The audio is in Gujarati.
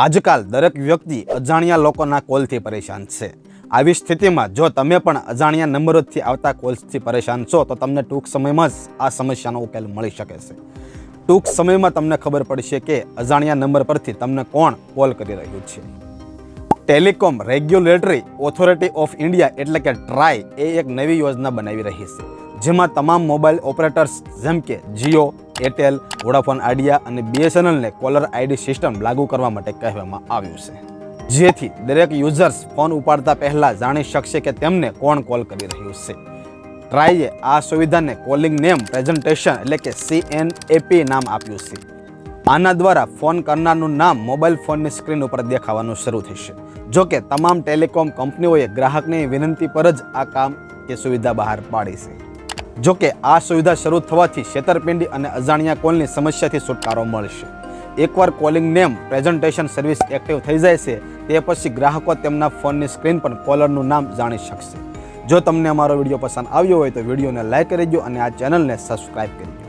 આજકાલ દરેક વ્યક્તિ અજાણ્યા લોકોના કોલથી પરેશાન છે. આવી સ્થિતિમાં જો તમે પણ અજાણ્યા નંબરોથી આવતા કોલ્સથી પરેશાન છો, તો તમને ટૂંક સમયમાં જ આ સમસ્યાનો ઉકેલ મળી શકે છે. ટૂંક સમયમાં તમને ખબર પડશે કે અજાણ્યા નંબર પરથી તમને કોણ કોલ કરી રહ્યું છે. Telecom regulatory authority of India એટલે કે ટ્રાય એ એક નવી યોજના બનાવી રહી છે, જેમાં તમામ મોબાઈલ ઓપરેટર્સ જેમ કે જીઓ એરટેલ વોડાફોન આઈડિયા અને બીએસએનએલને કોલર આઈડી સિસ્ટમ લાગુ કરવા માટે કહેવામાં આવ્યું છે. જેથી દરેક યુઝર્સ ફોન ઉપાડતા પહેલાં જાણી શકશે કે તેમને કોણ કોલ કરી રહ્યું છે. ટ્રાઈએ આ સુવિધાને કોલિંગ નેમ પ્રેઝન્ટેશન એટલે કે સીએનએપી નામ આપ્યું છે. આના દ્વારા ફોન કરનારનું નામ મોબાઈલ ફોનની સ્ક્રીન ઉપર દેખાવાનું શરૂ થશે. જો કે તમામ ટેલિકોમ કંપનીઓએ ગ્રાહકની વિનંતી પર જ આ કામ કે સુવિધા બહાર પાડી છે. જો કે આ સુવિધા શરૂ થવાથી છેતરપિંડી અને અજાણ્યા કોલની સમસ્યાથી છુટકારો મળશે. એકવાર calling name presentation service active થઈ જાય છે, તે પછી ગ્રાહકો તેમના ફોનની સ્ક્રીન પર કોલરનું નામ જાણી શકશે. જો તમને અમારો વીડિયો પસંદ આવ્યો હોય તો વિડીયોને લાઇક કરી દો અને આ ચેનલને સબસ્ક્રાઈબ કરી દો.